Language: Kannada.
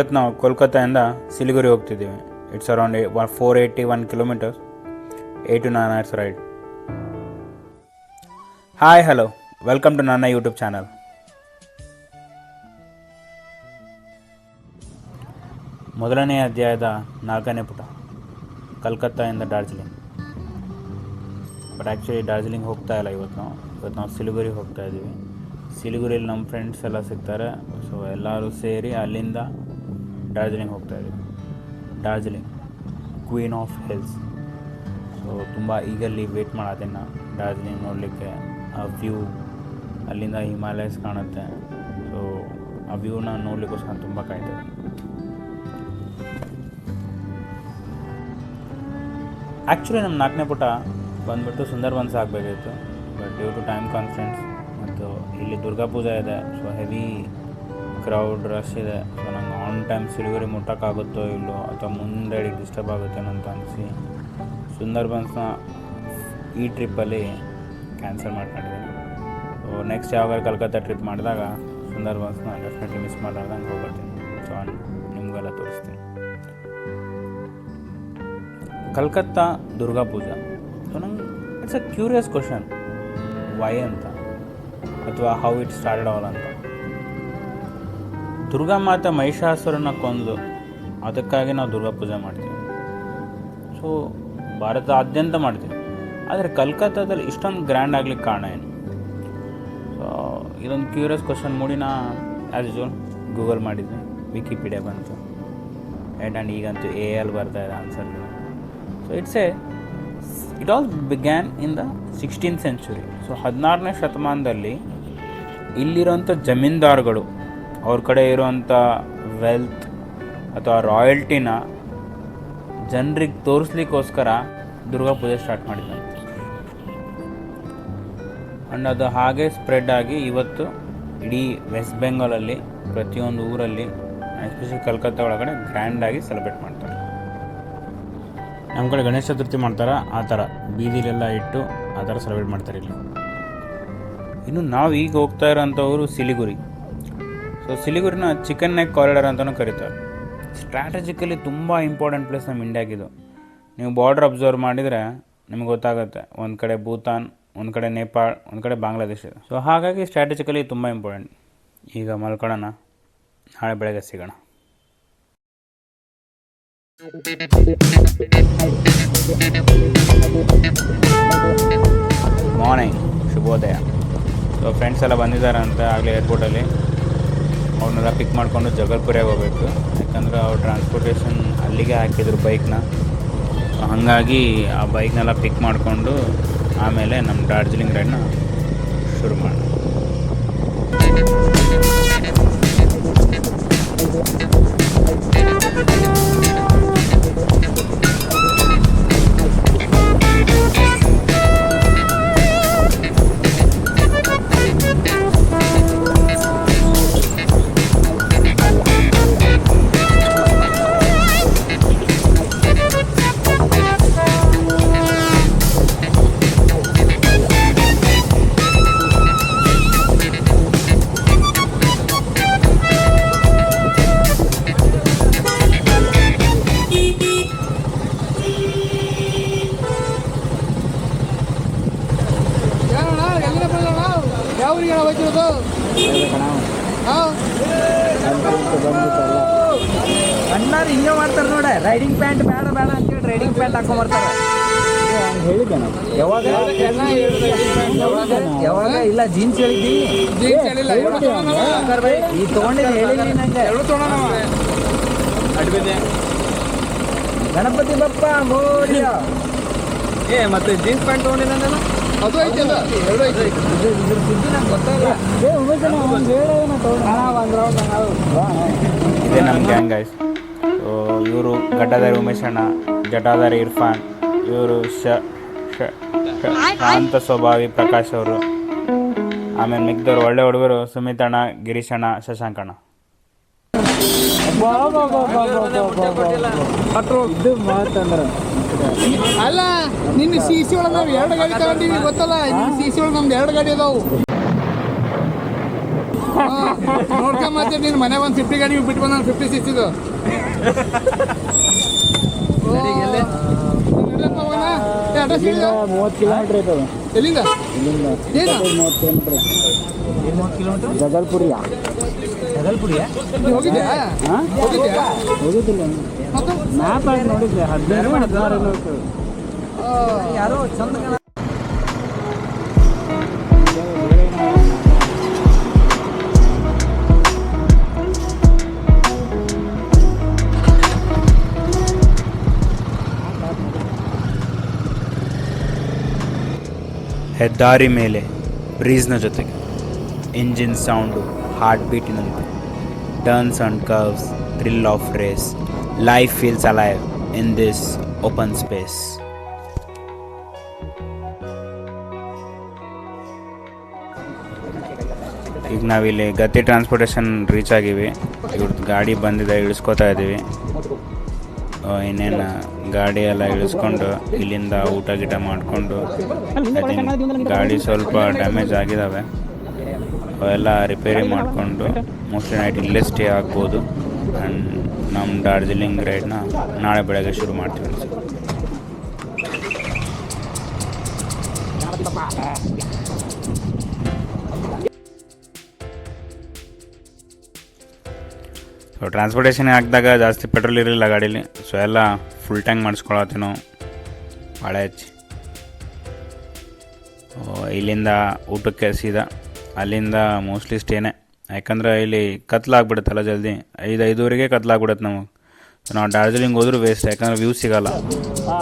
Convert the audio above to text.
ಇವತ್ತು ನಾವು ಕೋಲ್ಕತ್ತಾಯಿಂದ Siliguri ಹೋಗ್ತಿದ್ದೀವಿ. It's around one four eighty one kilometres eight to nine hours ride hi hello welcome to ನನ್ನ ಯೂಟ್ಯೂಬ್ ಚಾನಲ್ ಮೊದಲನೇ ಅಧ್ಯಾಯದ ನಾಲ್ಕನೇ ಪುಟ. ಕಲ್ಕತ್ತಾಯಿಂದ ಡಾರ್ಜಿಲಿಂಗ್ ಬಟ್ ಆ್ಯಕ್ಚುಲಿ ಡಾರ್ಜಿಲಿಂಗ್ ಹೋಗ್ತಾ ಇಲ್ಲ ಇವತ್ತು. ನಾವು ಇವತ್ತು ನಾವು ಸಿಲಿಗುರಿಗೆ ಹೋಗ್ತಾ ಇದ್ದೀವಿ. ಸಿಲಿಗುರಿಯಲ್ಲಿ ನಮ್ಮ ಫ್ರೆಂಡ್ಸ್ ಎಲ್ಲ ಸಿಗ್ತಾರೆ. ಸೊ ಎಲ್ಲರೂ ಸೇರಿ ಅಲ್ಲಿಂದ ಡಾರ್ಜಿಲಿಂಗ್ ಹೋಗ್ತಾ ಇದ್ದೀವಿ Darjeeling queen of hills so ತುಂಬ ಈಗಲ್ಲಿ ವೇಟ್ ಮಾಡತ್ತೀನಿ ಡಾರ್ಜಿಲಿಂಗ್ ನೋಡಲಿಕ್ಕೆ. ಆ ವ್ಯೂ ಅಲ್ಲಿಂದ ಹಿಮಾಲಯಸ್ ಕಾಣುತ್ತೆ. ಸೊ ಆ ವ್ಯೂನ ನೋಡಲಿಕ್ಕೋಸ್ಕರ ತುಂಬ ಕಾಯ್ತಾ ಇದ್ದೀನಿ ಆ್ಯಕ್ಚುಲಿ ನಮ್ಮ ನಾಲ್ಕನೇ ಪುಟ ಬಂದುಬಿಟ್ಟು ಸುಂದರ್ಬನ್ಸ್ ಆಗಬೇಕಿತ್ತು but due to time conference ಮತ್ತು ಇಲ್ಲಿ ದುರ್ಗಾ ಪೂಜೆ ಇದೆ ಸೊ ಹೆವಿ ಕ್ರೌಡ್ ರಶ್ ಇದೆ. ಸೊ ಆನ್ ಟೈಮ್ ಸಿಲಿಗುರಿ ಮುಟ್ಟೋಕ್ಕಾಗುತ್ತೋ ಇಲ್ಲೋ ಅಥವಾ ಮುಂದೆ ಡಿಸ್ಟರ್ಬ್ ಆಗುತ್ತೇನೋ ಅಂತ ಅನಿಸಿ ಸುಂದರ್ಬನ್ಸ್ನ ಈ ಟ್ರಿಪ್ಪಲ್ಲಿ ಕ್ಯಾನ್ಸಲ್ ಮಾಡ್ಕೊಂಡಿದ್ದೀನಿ. ಸೊ ನೆಕ್ಸ್ಟ್ ಯಾವಾಗ ಕಲ್ಕತ್ತಾ ಟ್ರಿಪ್ ಮಾಡಿದಾಗ ಸುಂದರ್ಬನ್ಸ್ನ ಡೆಫಿನೆಟ್ಲಿ ಮಿಸ್ ಮಾಡಿದಾಗ ಹಂಗೆ ಹೋಗ್ಬರ್ತೀನಿ. ಸೊ ನಿಮಗೆಲ್ಲ ತೋರಿಸ್ತೀನಿ. ಕಲ್ಕತ್ತಾ ದುರ್ಗಾ ಪೂಜಾ. ಸೊ ನಂಗೆ it's a curious question why ಅಂತ? ಅಥವಾ ಹೌ ಇಟ್ ಸ್ಟಾರ್ಟೆಡ್ ಆಲ್ ಅಂತ? ದುರ್ಗಾ ಮಾತಾ ಮಹಿಷಾಸುರನ ಕೊಂದು. ಅದಕ್ಕಾಗಿ ನಾವು ದುರ್ಗಾ ಪೂಜೆ ಮಾಡ್ತೀವಿ. ಸೊ ಭಾರತದಾದ್ಯಂತ ಮಾಡ್ತೀವಿ. ಆದರೆ ಕಲ್ಕತ್ತಾದಲ್ಲಿ ಇಷ್ಟೊಂದು ಗ್ರ್ಯಾಂಡ್ ಆಗ್ಲಿಕ್ಕೆ ಕಾರಣ ಏನು? ಸೊ ಇದೊಂದು ಕ್ಯೂರಿಯಸ್ ಕ್ವಶನ್ ಮೂಡಿ ನಾ ಆ್ಯಸ್ ಯೂಸ್ ಗೂಗಲ್ ಮಾಡಿದ್ದೆ. ವಿಕಿಪೀಡಿಯಾ ಬಂತು. ಆ್ಯಂಡ್ ಆ್ಯಂಡ್ ಈಗಂತೂ ಎ ಎಲ್ ಬರ್ತಾ ಇದೆ answer so it's a it all began in the sixteen century so ಹದಿನಾರನೇ ಶತಮಾನದಲ್ಲಿ ಇಲ್ಲಿರೋಂಥ ಜಮೀನ್ದಾರ್ಗಳು ಅವ್ರ ಕಡೆ ಇರುವಂಥ ವೆಲ್ತ್ ಅಥವಾ ರಾಯಲ್ಟಿನ ಜನರಿಗೆ ತೋರಿಸ್ಲಿಕ್ಕೋಸ್ಕರ ದುರ್ಗಾ ಪೂಜೆ ಸ್ಟಾರ್ಟ್ ಮಾಡಿದ್ದಾರೆ ಆ್ಯಂಡ್ ಅದು ಹಾಗೆ ಸ್ಪ್ರೆಡ್ ಆಗಿ ಇವತ್ತು ಇಡೀ ವೆಸ್ಟ್ ಬೆಂಗಾಲಲ್ಲಿ ಪ್ರತಿಯೊಂದು ಊರಲ್ಲಿ ಎಸ್ಪೆಷಲಿ ಕಲ್ಕತ್ತಾ ಒಳಗಡೆ ಗ್ರ್ಯಾಂಡಾಗಿ ಸೆಲೆಬ್ರೇಟ್ ಮಾಡ್ತಾರೆ. ನಮ್ಮ ಕಡೆ ಗಣೇಶ ಚತುರ್ಥಿ ಮಾಡ್ತಾರೆ? ಆ ಥರ. ಬೀದಿಲೆಲ್ಲ ಇಟ್ಟು ಆ ಥರ ಸೆಲೆಬ್ರೇಟ್ ಮಾಡ್ತಾರೆ ಇಲ್ಲಿ. ಇನ್ನು ನಾವು ಈಗ ಹೋಗ್ತಾ ಇರೋಂಥವ್ರು ಸಿಲಿಗುರಿ. ಸೊ ಸಿಲಿಗುರಿನ ಚಿಕನ್ ನೆಕ್ ಕಾರಿಡಾರ್ ಅಂತಲೂ ಕರೀತಾರೆ. ಸ್ಟ್ರಾಟಜಿಕಲಿ ತುಂಬ ಇಂಪಾರ್ಟೆಂಟ್ ಪ್ಲೇಸ್ ನಮ್ಮ ಇಂಡಿಯಾಗಿದು ನೀವು ಬಾರ್ಡ್ರ್ ಅಬ್ಸರ್ವ್ ಮಾಡಿದರೆ ನಿಮ್ಗೆ ಗೊತ್ತಾಗುತ್ತೆ. ಒಂದು ಕಡೆ ಭೂತಾನ್, ಒಂದು ಕಡೆ ನೇಪಾಳ್, ಒಂದು ಕಡೆ ಬಾಂಗ್ಲಾದೇಶ ಸೊ ಹಾಗಾಗಿ ಸ್ಟ್ರಾಟಜಿಕಲಿ ತುಂಬ ಇಂಪಾರ್ಟೆಂಟ್ ಈಗ ಮಲ್ಕೊಳ್ಳೋಣ. ನಾಳೆ ಬೆಳಗ್ಗೆ ಸಿಗೋಣ. ಮಾರ್ನಿಂಗ್ ಶುಭೋದಯ. ಸೊ ಫ್ರೆಂಡ್ಸ್ ಎಲ್ಲ ಬಂದಿದ್ದಾರೆ ಅಂತ ಆಗಲೇ ಏರ್ಪೋರ್ಟಲ್ಲಿ ಅವ್ರನ್ನೆಲ್ಲ ಪಿಕ್ ಮಾಡಿಕೊಂಡು ಜಗಲ್ಪುರಿಗೆ ಹೋಗ್ಬೇಕು. ಯಾಕಂದ್ರೆ ಅವ್ರು ಟ್ರಾನ್ಸ್ಪೋರ್ಟೇಷನ್ ಅಲ್ಲಿಗೆ ಹಾಕಿದ್ರು ಬೈಕ್ನ ಹಾಗಾಗಿ ಆ ಬೈಕ್ನೆಲ್ಲ ಪಿಕ್ ಮಾಡಿಕೊಂಡು ಆಮೇಲೆ ನಮ್ಮ ಡಾರ್ಜಿಲಿಂಗ್ ರೈಡ್ನ ಶುರು ಮಾಡೋಣ ಯಾವ ಊರಿಗೆ ಅಣ್ಣ ಹೋಗ್ತಿರೋದು ಹಾಂ? ಅಣ್ಣಾರು ಹಿಂಗೆ ಮಾಡ್ತಾರೆ ನೋಡ. ರೈಡಿಂಗ್ ಪ್ಯಾಂಟ್ ಬೇಡ ಬೇಡ ಅಂತೇಳಿ ರೈಡಿಂಗ್ ಪ್ಯಾಂಟ್ ಹಾಕೊಂಬರ್ತಾರೆ. ಯಾವಾಗ? ಯಾವಾಗ? ಯಾವಾಗ ಇಲ್ಲ ಜೀನ್ಸ್ ಹೇಳಿದ್ದೀನಿ. ಈ ತಗೊಂಡಿದ್ದು ಹೇಳಿದ್ವಿ ನಂಗೆ. ಗಣಪತಿ ಬಪ್ಪ ಮೋರ್ಯ ಏ ಮತ್ತೆ ಜೀನ್ಸ್ ಪ್ಯಾಂಟ್ ತೊಗೊಂಡಿದ್ದಾನೆ ಅದು ಐತಿ ಅದ ಎರಡು ಐತಿ. ಇದು ನಮ್ಮ ಗ್ಯಾಂಗ್ ಗೈಸ್ ಸೊ ಇವರು ಗಡ್ಡಧಾರಿ ಉಮೇಶ್ ಅಣ್ಣ ಜಟಾಧಾರಿ ಇರ್ಫಾನ್. ಇವರು ಶ ಶಾಂತ ಸ್ವಭಾವಿ ಪ್ರಕಾಶ್ ಅವರು. ಆಮೇಲೆ ಮಿಕ್ದವ್ರು ಒಳ್ಳೆ ಹುಡುಗರು ಸುಮಿತ್ ಗಿರೀಶಣ್ಣ ಶಶಾಂಕಣ್ಣ ಇದು ಮಾತಂದ್ರ ಅಲ್ಲ ನಿನ್ನ ಸಿ ಸಿ ಒಳಗೆ ನಾವು ಎರಡು ಗಾಡಿ ತಗೊಂಡಿವಿ ಗೊತ್ತಲ್ಲ? ನಿನ್ನ ಸಿ ಸಿ ಒಳಗೆ ನಮ್ದು ಎರಡು ಗಾಡಿ ಅದಾವು. ನೋಡ್ಕೊಂಡ್ ಮತ್ತೆ ನೀನು ಮನೆ ಒಂದು ಫಿಫ್ಟಿ ಗಾಡಿ ಬಿಟ್ಟು ಬಂದ ಫಿಫ್ಟಿ ಸಿ ಮೂವತ್ತು ಕಿಲೋಮೀಟ್ರ್ ಐತದ ಎಲ್ಲಿಂದ? ಏನು? ಮೂವತ್ತು ಕಿಲೋಮೀಟ್ರ್ ಜಗಲ್ಪುರಿಯ. ಮ್ಯಾಪ್ ಆಗಿ ನೋಡಿದ್ದೆ ಹದಿನೈದು ಹದಿನಾರು ಏನೋ ಯಾರೋ ಚಂದ ಹೆದ್ದಾರಿ ಮೇಲೆ ಬ್ರೀಸ್ನ ಜೊತೆಗೆ. Engine sound heart ಬೀಟಿನಂತೆ turns and curves thrill of race life feels alive in this open space ಈಗ ನಾವಿಲ್ಲಿ ಗತಿ ಟ್ರಾನ್ಸ್ಪೋರ್ಟೇಷನ್ ರೀಚ್ ಆಗಿವಿ. ಇವ್ರದ್ದು ಗಾಡಿ ಬಂದಿದೆ, ಇಳಿಸ್ಕೊತಾ ಇದ್ದೀವಿ ಇನ್ನೇನು, ಗಾಡಿ ಎಲ್ಲ ಇಳಿಸ್ಕೊಂಡು ಇಲ್ಲಿಂದ ಊಟ ಗೀಟ ಮಾಡಿಕೊಂಡು ಗಾಡಿ ಸ್ವಲ್ಪ ಡ್ಯಾಮೇಜ್ ಆಗಿದ್ದಾವೆ ಅವೆಲ್ಲ ರಿಪೇರಿ ಮಾಡಿಕೊಂಡು ಮೋಸ್ಟ್ಲಿ ನೈಟ್ ಇಲ್ಲೇ ಸ್ಟೇ ಆಗ್ಬೋದು. ಆ್ಯಂಡ್ ನಮ್ಮ ಡಾರ್ಜಿಲಿಂಗ್ ರೈಡ್ನ ನಾಳೆ ಬೆಳಗ್ಗೆ ಶುರು ಮಾಡ್ತೀವಿ. ಸೊ ಟ್ರಾನ್ಸ್ಪೋರ್ಟೇಷನ್ ಹಾಕಿದಾಗ ಜಾಸ್ತಿ ಪೆಟ್ರೋಲ್ ಇರಲಿಲ್ಲ ಗಾಡೀಲಿ. ಸೊ ಎಲ್ಲ ಫುಲ್ ಟ್ಯಾಂಕ್ ಮಾಡಿಸ್ಕೊಳತ್ತೇನು. ಭಾಳ ಹೆಚ್ಚು ಇಲ್ಲಿಂದ ಊಟಕ್ಕೆ ಸೀದಾ ಅಲ್ಲಿಂದ ಮೋಸ್ಟ್ಲಿ ಸ್ಟೇನೆ ಯಾಕಂದ್ರೆ ಇಲ್ಲಿ ಕತ್ಲಾಗ್ಬಿಡುತ್ತಲ್ಲ ಜಲ್ದಿ. ಐದು ಐದುವರೆಗೆ ಕತ್ಲಾಗ್ಬಿಡುತ್ತೆ ನಮಗೆ. ನಾವು ಡಾರ್ಜಿಲಿಂಗ್ ಹೋದ್ರೂ ವೇಸ್ಟ್ ಯಾಕಂದ್ರೆ ವ್ಯೂ ಸಿಗಲ್ಲ. ಹಾ,